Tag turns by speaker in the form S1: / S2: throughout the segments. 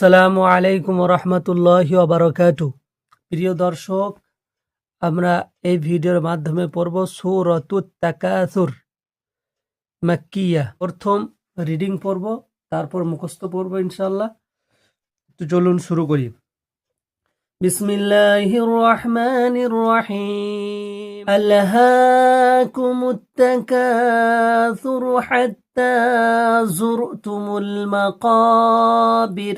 S1: আসসালামু আলাইকুম রহমতুল্লাহ বারকাতু প্রিয় দর্শক আমরা এই ভিডিওর মাধ্যমে পড়ব সুরতুত তাকাসুর মাক্কিয়া প্রথম রিডিং পড়ব তারপর মুখস্থ পড়ব ইনশাল্লাহ তো চলুন শুরু করি বিসমিল্লাহির রহমানির রহিম আল্লাহাকুম التكاثر حتى زرتم المقابر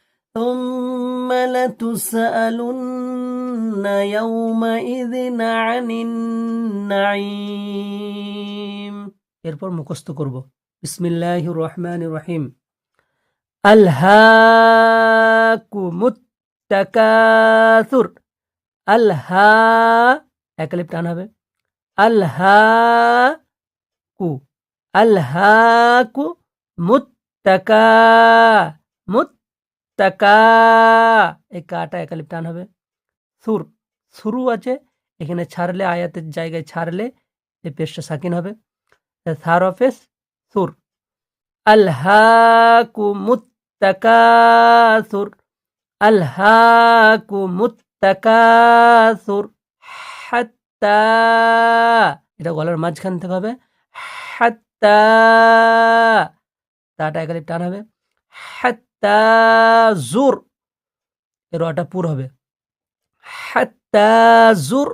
S1: ثم لتسألن يومئذ عن النعيم এরপর মুখস্থ করব বিসমিল্লাহ রহমান রহিম আল্হাকুমুত তাকাসুর আল্হা একালিপ টান হবে আল্হা কু আল্হাকু মুত্তাকা মুত্তাকা এই কাটা একালিপ টান হবে। সুর শুরু আছে, এখানে ছাড়লে, আয়াতের জায়গায় ছাড়লে এই পেশটা সাকিন হবে। সার অফেস, সুর। আল্হাকু মুত্তাকাসুর আল্হাকু মুত্তাকাসুর হাত্তা। এটা গলার মাঝখান থেকে হবে। হাত্তা। তাটা একালিপ টান হবে। হাত্তা। জুর। এর অটা পুর হবে। হাত্তা জুর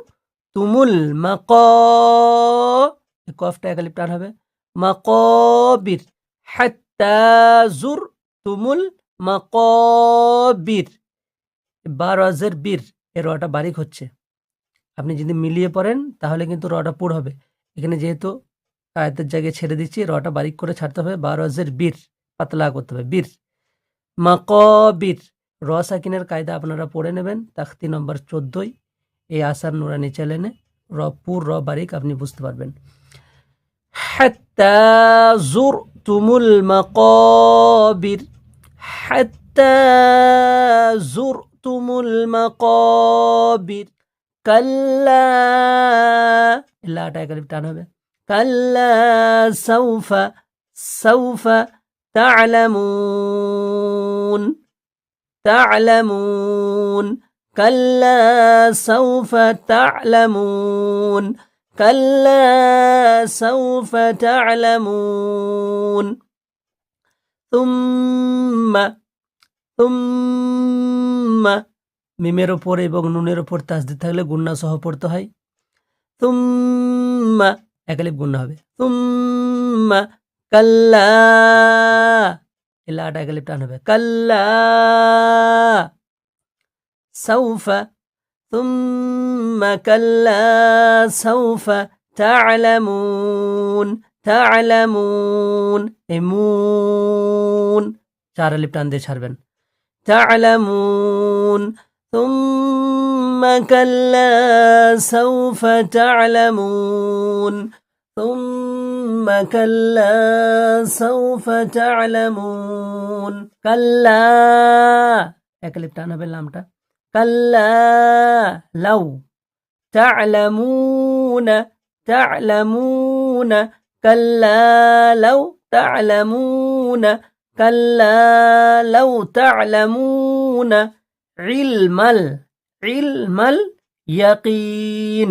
S1: তুমুল মাক। কফটা একালিপ টান হবে। মাকবির। হাত্তা জুর তুমুল মাকবির। বার অজের বীর। এর রটা বারিক হচ্ছে। আপনি যদি মিলিয়ে পড়েন, তাহলে কিন্তু রটা পুর হবে। এখানে যেহেতু আয়তের জায়গায় ছেড়ে দিচ্ছি রটা বারিক করে ছাড়তে হবে। বার অজের বীর। পাতলা করতে হবে। বীর। মাকবির রসাকিনের কায়দা আপনারা পড়ে নেবেন, তাখতি নম্বর চোদ্দই। এই আসার নুরানি চ্যানেলে র পুর, র বারিক আপনি বুঝতে পারবেন। হাত্তা জুর তুমুল মাকবির, হাত্তা জুর তুমুল মাকবির, কাল্লা, লাটা একালিপ টান হবে। কাল্লা সৌফা সৌফা তালামুন। تعلمون كلا سوف تعلمون كلا سوف تعلمون ثم ثم মিমের ওপর এবং নুনের ওপর তাসদি থাকলে গুন্না সহ পড়তে হয় তুম্মা একালিপ গুন্না হবে তুম্মা কাল্লা এলা আটা একালিপ টান হবে কাল্লা সাউফা ثم كلا سوف تعلمون تعلمون এমুন চার আলিপ টান দিয়ে ছাড়বেন تعلمون ثم كلا سوف تعلمون ثم كلا سوف تعلمون كلا একালিপ টান হবে লামটা كلا لو تعلمون تعلمون كلا لو تعلمون كلا لو تعلمون علم علم اليقين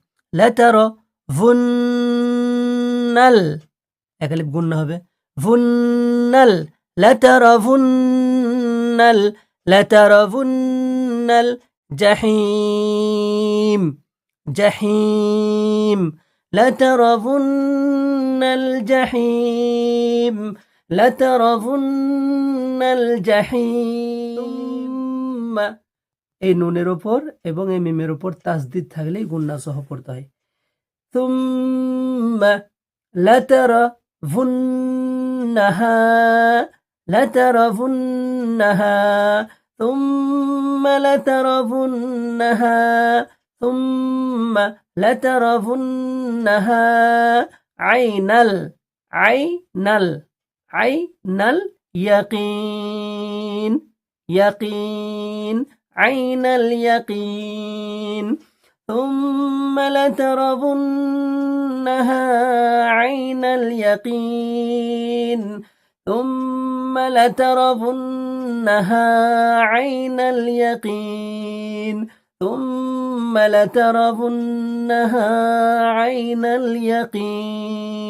S1: لا ترى ভুন্নাল একালিপ গুণ হবে ভুন্নাল لترفن ال لترون الجحيم جحيم لترون الجحيم لترون الجحيم এই নুনের ওপর এবং এই মিমের ওপর তাসদিদ থাকলেই গুন্না সহ পড়তে হয় ثم لترفنها لترفنها ثم لترفنها ثم لترفنها عين ال عين ال عين اليقين يقين عين اليقين ثم لترضنها عين اليقين ثم لترضنها عين اليقين ثم لترضنها عين اليقين.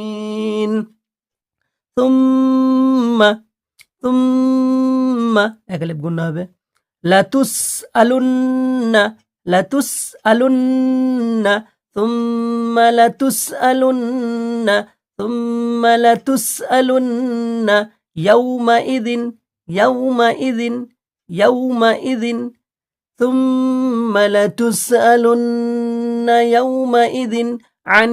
S1: ثم ثم একালিপ গুণ হবে লাতুসআলুন্না لتسألن ثم لتسألن ثم لتسألن يومئذ يومئذ يومئذ ثم لتسألن يومئذ عن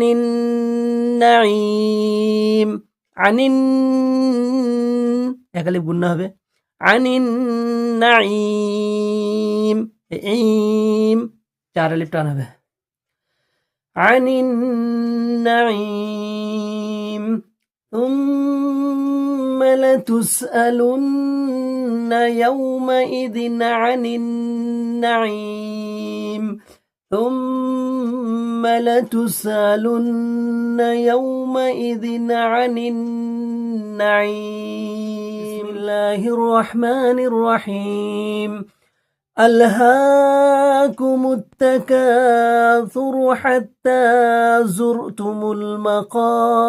S1: النعيم عن একালিপ গুণ হবে عن النعيم ইম চার আলিফ টান হবে عن النعيم ثم لتسألن يومئذ عن النعيم ثم لتسألن يومئذ عن النعيم بسم الله. الرحمن الرحيم ألهاكم التكاثر حتى زرتم المقابر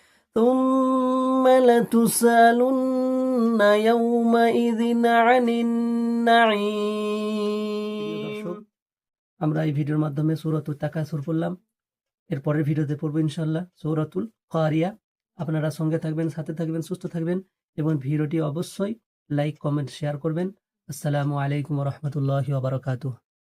S1: ثم لتسألن يومئذ عن النعيم আমরা এই ভিডিওর মাধ্যমে সূরাতুল তাকাসুর পড়লাম এর পরের ভিডিওতে পড়বো ইনশাল্লাহ সূরাতুল কারিয়া আপনারা সঙ্গে থাকবেন সাথে থাকবেন সুস্থ থাকবেন এবং ভিডিওটি অবশ্যই লাইক কমেন্ট শেয়ার করবেন আসসালামু আলাইকুম রহমতুল্লাহ বারকাতুহ